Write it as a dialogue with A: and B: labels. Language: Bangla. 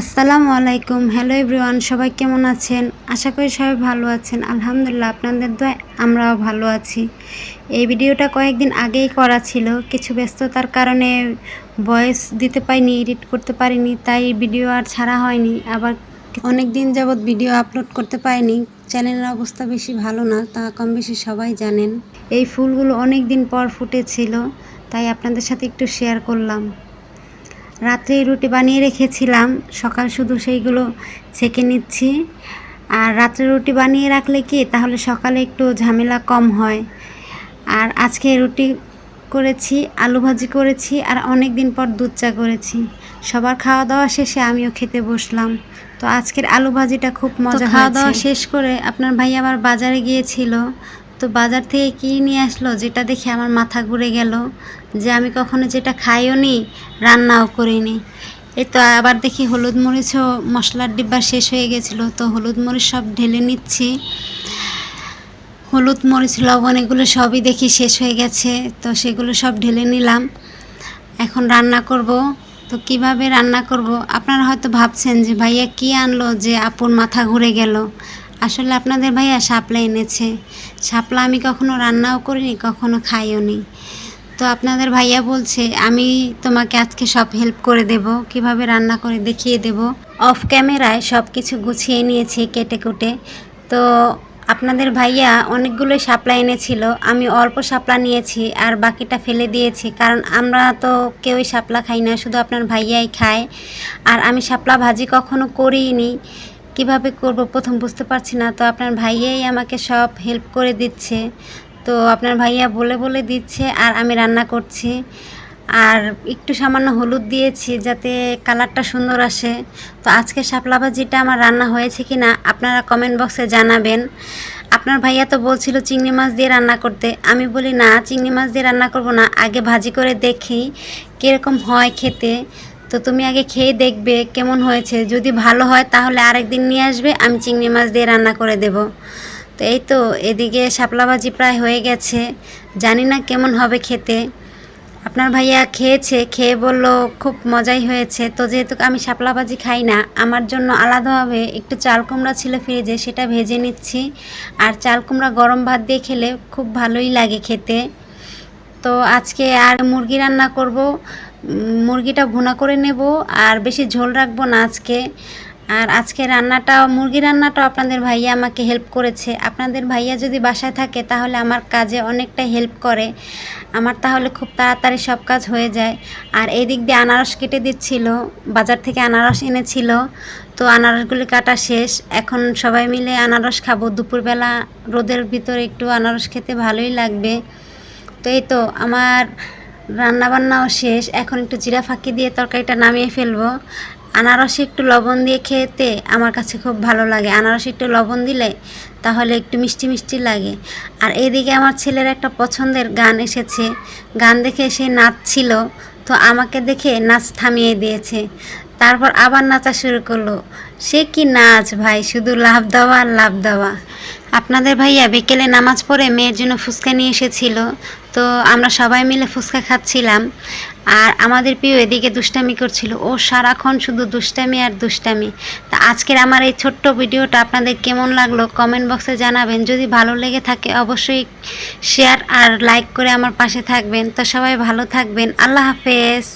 A: আসসালামু আলাইকুম। হ্যালো এভরিওয়ান সবাই কেমন আছেন? আশা করি সবাই ভালো আছেন। আলহামদুলিল্লাহ, আপনাদের দোয়ায় আমরাও ভালো আছি। এই ভিডিওটা কয়েকদিন আগেই করা ছিল। কিছু ব্যস্ততার কারণে ভয়েস দিতে পারিনি এডিট করতে পারিনি, তাই ভিডিও আর ছাড়া হয়নি। আবার অনেক দিন যাবৎ ভিডিও আপলোড করতে পারিনি। চ্যানেলের অবস্থা বেশি ভালো না, তা কম বেশি সবাই জানেন। এই ফুলগুলো অনেক দিন পর ফুটেছিল, তাই আপনাদের সাথে একটু শেয়ার করলাম। রাত্রে রুটি বানিয়ে রেখেছিলাম। সকাল শুধু সেইগুলো ছেঁকে নিচ্ছি। আর রাত্রে রুটি বানিয়ে রাখলে কি? তাহলে সকালে একটু ঝামেলা কম হয়। আর আজকে রুটি করেছি আলু ভাজি করেছি আর অনেক দিন পর দুধ চা করেছি। সবার খাওয়া দাওয়া শেষে আমিও খেতে বসলাম। তো আজকের আলু ভাজিটা খুব মজা খাওয়া দাওয়া শেষ করে আপনার ভাই আবার বাজারে গিয়েছিল। তো বাজার থেকে কী নিয়ে আসলো, যেটা দেখে আমার মাথা ঘুরে গেল যে আমি কখনো যেটা খাইও নি, রান্নাও করিনি। এই তো আবার দেখি হলুদ মরিচও মশলার ডিব্বা শেষ হয়ে গেছিল, তো হলুদ মরিচ সব ঢেলে নিচ্ছি। হলুদ মরিচ, লবণ এগুলো সবই দেখি শেষ হয়ে গেছে, তো সেগুলো সব ঢেলে নিলাম। এখন রান্না করব। তো কীভাবে রান্না করব? আপনারা হয়তো ভাবছেন যে ভাইয়া কি আনলো যে আপুর মাথা ঘুরে গেল। আসলে আপনাদের ভাইয়া শাপলা এনেছে। শাপলা আমি কখনো রান্নাও করিনি, কখনো খাইও নি। তো আপনাদের ভাইয়া বলছে, আমি তোমাকে আজকে সব হেল্প করে দেব, কীভাবে রান্না করে দেখিয়ে দেব। অফ ক্যামেরায় সব কিছু গুছিয়ে নিয়েছি কেটে কুটে। তো আপনাদের ভাইয়া অনেকগুলো শাপলা এনেছিল, আমি অল্প শাপলা নিয়েছি আর বাকিটা ফেলে দিয়েছি, কারণ আমরা তো কেউই শাপলা খাই না, শুধু আপনার ভাইয়াই খায়। আর আমি শাপলা ভাজি কখনো করিনি। কীভাবে করব? প্রথম বুঝতে পারছি না। তো আপনার ভাইয়াই আমাকে সব হেল্প করে দিচ্ছে। তো আপনার ভাইয়া বলে বলে দিচ্ছে আর আমি রান্না করছি। আর একটু সামান্য হলুদ দিয়েছি যাতে কালারটা সুন্দর আসে। তো আজকে শাপলা ভাজিটা আমার রান্না হয়েছে কি না আপনারা কমেন্ট বক্সে জানাবেন। আপনার ভাইয়া তো বলছিল চিংড়ি মাছ দিয়ে রান্না করতে। আমি বলি, না, চিংড়ি মাছ দিয়ে রান্না করব না। আগে ভাজি করে দেখি কীরকম হয় খেতে। তো তুমি আগে খেয়ে দেখবে কেমন হয়েছে। যদি ভালো হয় তাহলে আরেকদিন নিয়ে আসবে, আমি চিংড়ি মাছ দিয়ে রান্না করে দেব। তো এই তো, এদিকে শাপলা ভাজি প্রায় হয়ে গেছে। জানি না কেমন হবে খেতে। আপনার ভাইয়া খেয়েছে, খেয়ে বলল খুব মজাই হয়েছে। তো যেহেতু আমি শাপলা ভাজি খাই না, আমার জন্য আলাদাভাবে একটু চাল কুমড়া ছিল ফ্রিজে, সেটা ভেজে নিচ্ছি। আর চাল কুমড়া গরম ভাত দিয়ে খেলে খুব ভালোই লাগে খেতে। তো আজকে আর মুরগি রান্না করব। মুরগিটা ভুনা করে নেব, আর বেশি ঝোল রাখব না আজকে। আর আজকে রান্নাটা, মুরগি রান্নাটাও আপনাদের ভাইয়া আমাকে হেল্প করেছে। আপনাদের ভাইয়া যদি বাসায় থাকে তাহলে আমার কাজে অনেকটা হেল্প করে। আমার তাহলে খুব তাড়াতাড়ি সব কাজ হয়ে যায়। আর এই দিক দিয়ে আনারস কেটে দিচ্ছিল, বাজার থেকে আনারস এনেছিল। তো আনারসগুলি কাটা শেষ। এখন সবাই মিলে আনারস খাব। দুপুরবেলা রোদের ভিতরে একটু আনারস খেতে ভালোই লাগবে। তো এই তো, আমার রান্নাবান্নাও শেষ। এখন একটু জিরা ফাঁকি দিয়ে তরকারিটা নামিয়ে ফেলব। আনারসে একটু লবণ দিয়ে খেতে আমার কাছে খুব ভালো লাগে। আনারসে একটু লবণ দিলে তাহলে একটু মিষ্টি মিষ্টি লাগে। আর এদিকে আমার ছেলের একটা পছন্দের গান এসেছে। গান দেখে সে নাচছিল, তো আমাকে দেখে নাচ থামিয়ে দিয়েছে। তারপর আবার নাচা শুরু করল। সে কি নাচ ভাই? শুধু লাভ দেওয়া আর লাভ দেওয়া আপনাদের ভাইয়া বিকেলে নামাজ পড়ে মেয়ের জন্য ফুচকা নিয়ে এসেছিল, তো আমরা সবাই মিলে ফুচকা খাচ্ছিলাম। আর আমাদের প্রিয় এদিকে দুষ্টামি করছিল, ও সারাক্ষণ শুধু দুষ্টামি আর দুষ্টামি। তা আজকের আমার এই ছোট্ট ভিডিওটা আপনাদের কেমন লাগল কমেন্ট বক্সে জানাবেন। যদি ভালো লেগে থাকে অবশ্যই শেয়ার আর লাইক করে আমার পাশে থাকবেন। তো সবাই ভালো থাকবেন। আল্লাহ হাফেজ।